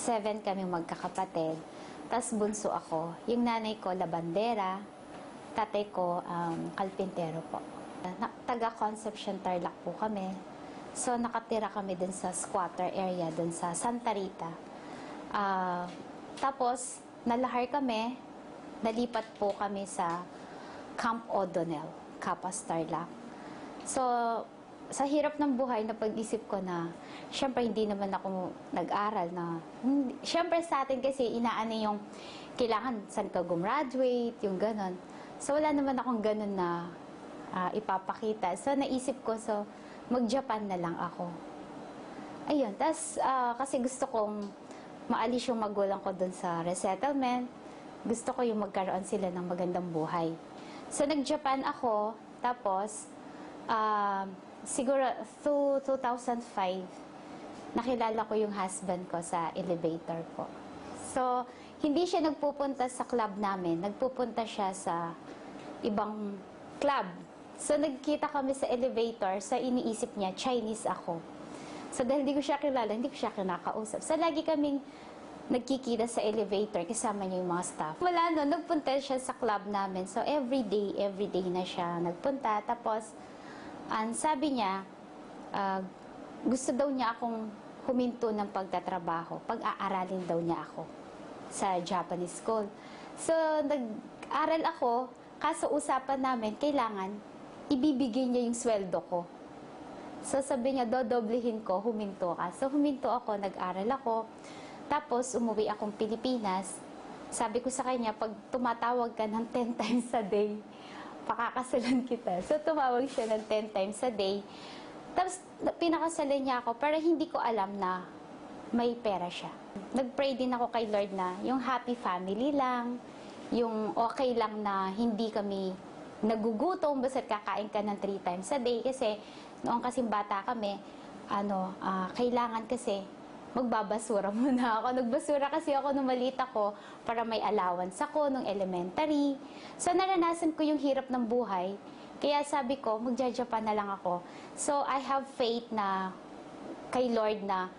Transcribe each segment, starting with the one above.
seven kami magkakapatid. Tapos bunso ako. Yung nanay ko, labandera. Tatay ko, um, kalpintero po. Taga Conception Tarlac po kami. So, nakatira kami dun sa squatter area, dun sa Santa Rita. Ah, tapos, nalahar kami. Nalipat po kami sa Camp O'Donnell, Capas Tarlac. So, sa hirap ng buhay, napag-isip ko na, syempre hindi naman ako nag-aral na, hindi- syempre sa atin kasi inaano yung, kailangan saan ka gumraduate, yung ganon. So, wala naman akong ganon na ah, ipapakita. So, naisip ko, so, mag-Japan na lang ako. Ayun, tas ah, kasi gusto kong maalis yung magulang ko dun sa resettlement. Gusto ko yung magkaroon sila ng magandang buhay. So, nag-Japan ako, tapos, ah, siguro, to 2005, nakilala ko yung husband ko sa elevator po. So, hindi siya nagpupunta sa club namin. Nagpupunta siya sa ibang club. So, nagkita kami sa elevator. Sa iniisip niya, Chinese ako. So, dahil hindi ko siya kilala, hindi ko siya kinakausap. So, lagi kaming nagkikita sa elevator, kasama niya yung mga staff. Wala no, nagpunta siya sa club namin. So, every day, every day na siya nagpunta. Tapos, ang sabi niya, ah, gusto daw niya akong huminto ng pagtatrabaho. Pag-aaralin daw niya ako sa Japanese school. So, nag-aral ako, kaso usapan namin, kailangan ibibigay niya yung sweldo ko. So sabi niya, dodoblehin ko, huminto ka. So huminto ako, nag-aral ako. Tapos umuwi akong Pilipinas. Sabi ko sa kanya, pag tumatawag ka ng 10 times a day, pakakasalan kita. So tumawag siya ng 10 times a day. Tapos na- pinakasalan niya ako, pero hindi ko alam na may pera siya. Nag-pray din ako kay Lord na yung happy family lang, yung okay lang na hindi kami nagugutom basta kakain ka ng three times a day. Kasi noong kasing bata kami, ano, ah, kailangan kasi magbabasura muna ako. Nagbasura kasi ako nung maliit ako para may allowance ako nung elementary. So naranasan ko yung hirap ng buhay. Kaya sabi ko, magja-Japan na lang ako. So I have faith na kay Lord na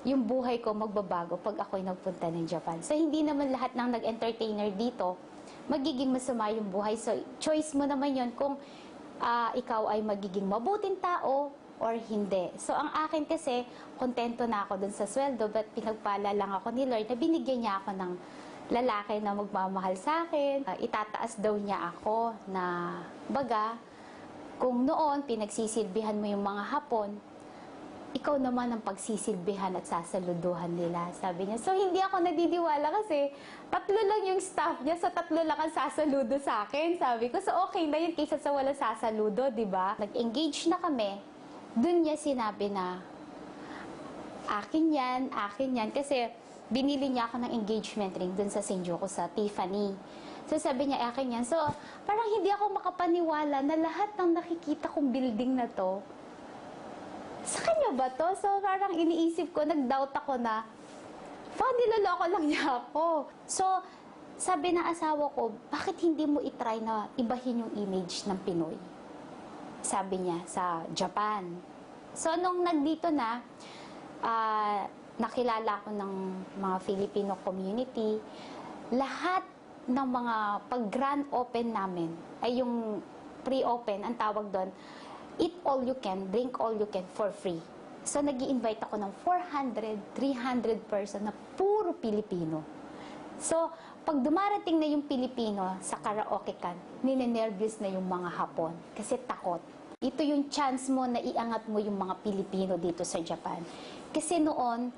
yung buhay ko magbabago pag ako'y nagpunta ng Japan. So, hindi naman lahat ng nag-entertainer dito magiging masama yung buhay. So, choice mo naman yon kung ah, ikaw ay magiging mabuting tao or hindi. So, ang akin kasi, kontento na ako dun sa sweldo, but pinagpala lang ako ni Lord na binigyan niya ako ng lalaki na magmamahal sa akin. Ah, itataas daw niya ako na baga, kung noon pinagsisilbihan mo yung mga Hapon, ikaw naman ang pagsisilbihan at sasaluduhan nila. Sabi niya. So, hindi ako nadidiwala kasi tatlo lang yung staff niya, so tatlo lang ang sasaludo sa akin. Sabi ko, so okay na yun kaysa sa walang sasaludo, di ba? Nag-engage na kami. Doon niya sinabi na, akin yan, akin yan. Kasi binili niya ako ng engagement ring dun sa St. Joko sa Tiffany. So sabi niya, akin yan. So parang hindi ako makapaniwala na lahat ng nakikita kong building na to, sa kanya ba to? So parang iniisip ko, nag-doubt ako na, baka niloloko lang niya ako. So, sabi ng asawa ko, bakit hindi mo itry na ibahin yung image ng Pinoy? Sabi niya, sa Japan. So, nung nagdito na, ah, nakilala ko ng mga Filipino community, lahat ng mga pag-grand open namin, ay yung pre-open, ang tawag doon, eat all you can, drink all you can for free. So, nag invite ako ng 400, 300 person na puro Pilipino. So, pag dumarating na yung Pilipino sa karaoke kan, ninenervyos na yung mga Hapon kasi takot. Ito yung chance mo na iangat mo yung mga Pilipino dito sa Japan. Kasi noon,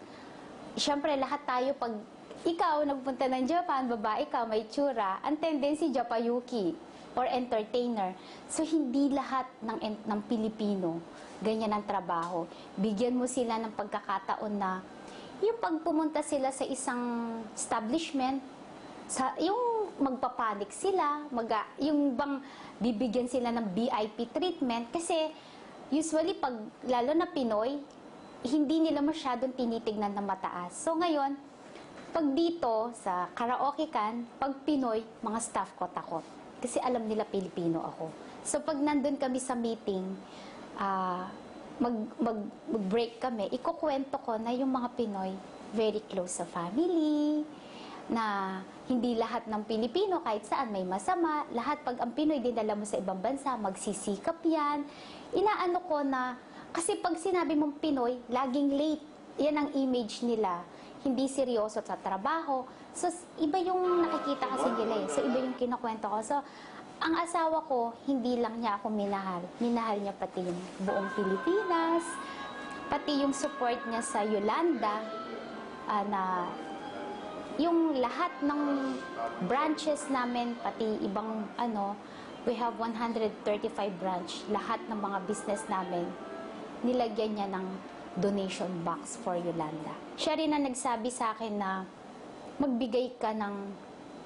syempre lahat tayo pag ikaw nagpunta ng Japan, babae ka, may tsura, ang tendency Japayuki or entertainer. So, hindi lahat ng, ng Pilipino ganyan ang trabaho. Bigyan mo sila ng pagkakataon na yung pag pumunta sila sa isang establishment, sa, yung magpapanik sila, mag, yung bang bibigyan sila ng VIP treatment kasi usually pag lalo na Pinoy, hindi nila masyadong tinitignan na mataas. So ngayon, pag dito sa karaoke kan, pag Pinoy, mga staff ko takot. Kasi alam nila Pilipino ako. So pag nandun kami sa meeting, ah, mag, mag, mag-break kami, ikukwento ko na yung mga Pinoy, very close sa family, na hindi lahat ng Pilipino kahit saan may masama, lahat pag ang Pinoy dinala mo sa ibang bansa, magsisikap yan. Inaano ko na, kasi pag sinabi mong Pinoy, laging late. Yan ang image nila. Hindi seryoso sa trabaho. So, iba yung nakikita kasi nila eh. So, iba yung kinukwento ko. So, ang asawa ko, hindi lang niya ako minahal. Minahal niya pati yung buong Pilipinas, pati yung support niya sa Yolanda, ah, na yung lahat ng branches namin, pati ibang ano, we have 135 branch, lahat ng mga business namin, nilagyan niya ng donation box for Yolanda. Siya rin ang nagsabi sa akin na magbigay ka ng,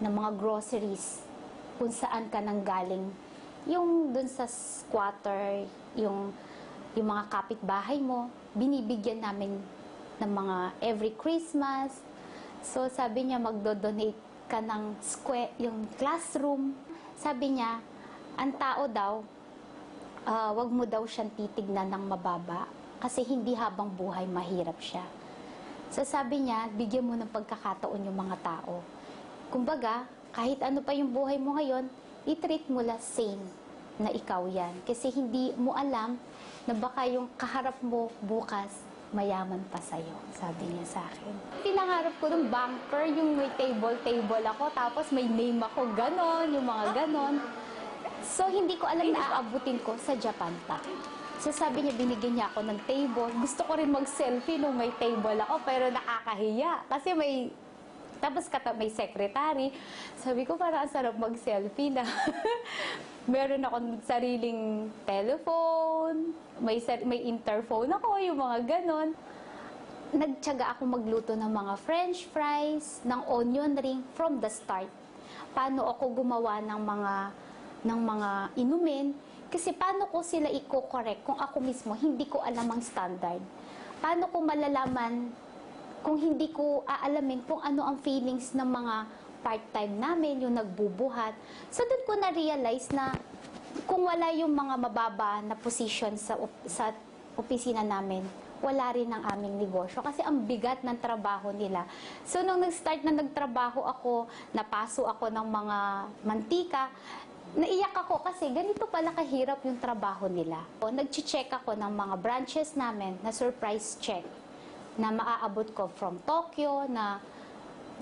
ng mga groceries kung saan ka nang galing. Yung dun sa squatter, yung, yung mga kapitbahay mo, binibigyan namin ng mga every Christmas. So sabi niya magdo-donate ka ng square, yung classroom. Sabi niya, ang tao daw, ah, wag mo daw siyang titignan ng mababa kasi hindi habang buhay mahirap siya. So sabi niya, bigyan mo ng pagkakataon yung mga tao. Kumbaga, kahit ano pa yung buhay mo ngayon, i-treat mo la same na ikaw yan. Kasi hindi mo alam na baka yung kaharap mo bukas, mayaman pa sa'yo, sabi niya sa akin. Pinangarap ko ng banker, yung may table-table ako, tapos may name ako, ganon, yung mga ganon. So, hindi ko alam na aabutin ko sa Japan pa. So, sabi niya, binigyan niya ako ng table. Gusto ko rin mag-selfie nung may table ako, pero nakakahiya. Kasi may, tapos kata may secretary. Sabi ko, parang ang sarap mag-selfie na. Meron akong sariling telephone, may, sar- may interphone ako, yung mga ganon nagtyaga ako magluto ng mga french fries, ng onion ring from the start. Paano ako gumawa ng mga ng mga inumin kasi paano ko sila i-correct kung ako mismo hindi ko alam ang standard. Paano ko malalaman kung hindi ko aalamin kung ano ang feelings ng mga part-time namin, yung nagbubuhat. So doon ko na-realize na kung wala yung mga mababa na position sa, sa opisina namin, wala rin ang aming negosyo kasi ang bigat ng trabaho nila. So nung nag-start na nagtrabaho ako, napaso ako ng mga mantika, naiyak ako kasi ganito pala kahirap yung trabaho nila. Nag-check ako ng mga branches namin na surprise check na maaabot ko from Tokyo na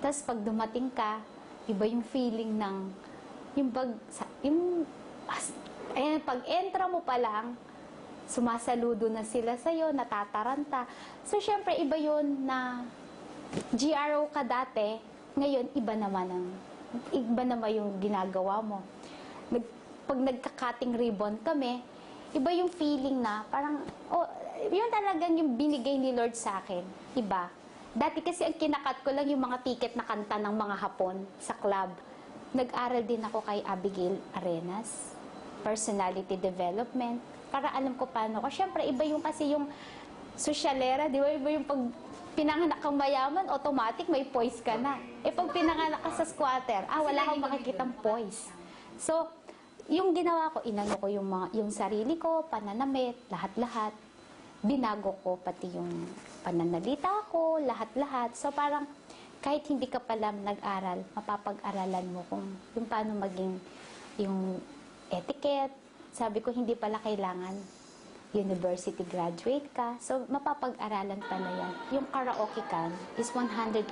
tapos pag dumating ka, iba yung feeling ng yung bag sa, yung as, ayan, pag entra mo pa lang, sumasaludo na sila sa'yo, natataranta. So, syempre, iba yun na GRO ka dati, ngayon, iba naman ang, iba naman yung ginagawa mo. Nag, pag nagka-cutting ribbon kami, iba yung feeling na parang, oh, yun talagang yung binigay ni Lord sa akin. Iba. Dati kasi ang kinakat ko lang yung mga ticket na kanta ng mga Hapon sa club. Nag-aral din ako kay Abigail Arenas, personality development, para alam ko paano ko. Siyempre, iba yung kasi yung sosyalera, di ba? Iba yung pag pinanganak kang mayaman, automatic may poise ka na. Eh pag pinanganak ka sa squatter, ah, wala kang makikitang poise. So, yung ginawa ko, inano ko yung, mga, yung sarili ko, pananamit, lahat-lahat. Binago ko pati yung pananalita ko, lahat-lahat. So parang kahit hindi ka pala nag-aral, mapapag-aralan mo kung yung paano maging yung etiquette. Sabi ko, hindi pala kailangan university graduate ka. So, mapapag-aralan pala yan. Yung karaoke can is 121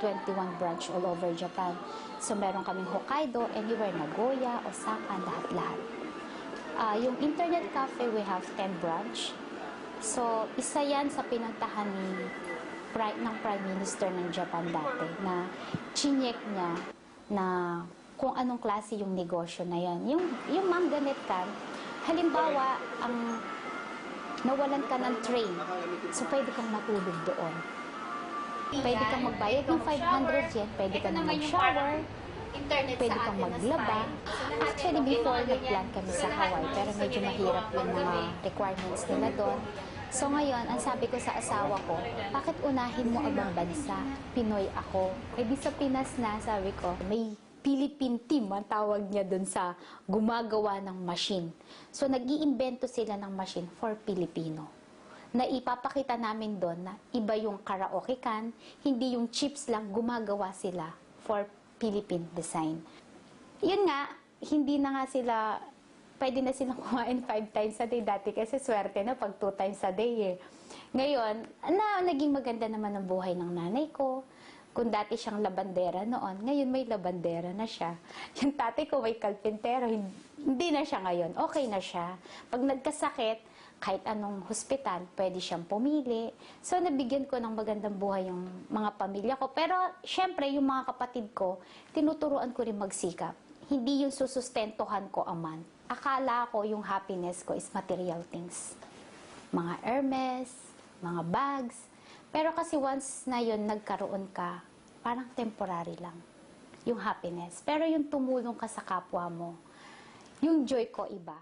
branch all over Japan. So, meron kaming Hokkaido, anywhere, Nagoya, Osaka, lahat-lahat. Ah, yung internet cafe, we have 10 branch. So, isa yan sa pinuntahan ni pri- ng Prime Minister ng Japan dati na chinyek niya na kung anong klase yung negosyo na yan. Yung, yung manganit can, halimbawa, ang nawalan ka ng train, so pwede kang matulog doon. Pwede kang magbayad ng 500 yen, pwede ka na mag-shower, internet pwede kang maglaba. Actually, before nag-plan kami sa Hawaii, pero medyo mahirap yung mga requirements nila doon. So ngayon, ang sabi ko sa asawa ko, bakit unahin mo ibang bansa? Pinoy ako. Eh di sa Pinas na, sabi ko, may Philippine team ang tawag niya doon sa gumagawa ng machine. So nag iimbento sila ng machine for Filipino. na ipapakita namin doon na iba yung karaoke can, hindi yung chips lang gumagawa sila for Philippine design. Yun nga, hindi na nga sila, pwede na silang kumain five times a day dati kasi swerte na pag two times a day eh. Ngayon, na, naging maganda naman ang buhay ng nanay ko. Kung dati siyang labandera noon, ngayon may labandera na siya. Yung tatay ko may kalpintero, hin- hindi na siya ngayon. Okay na siya. Pag nagkasakit, kahit anong hospital, pwede siyang pumili. So, nabigyan ko ng magandang buhay yung mga pamilya ko. Pero, syempre, yung mga kapatid ko, tinuturuan ko rin magsikap. Hindi yung susustentuhan ko a month. Akala ko yung happiness ko is material things. Mga Hermes, mga bags. Pero kasi once na yun nagkaroon ka, parang temporary lang yung happiness. Pero yung tumulong ka sa kapwa mo, yung joy ko iba.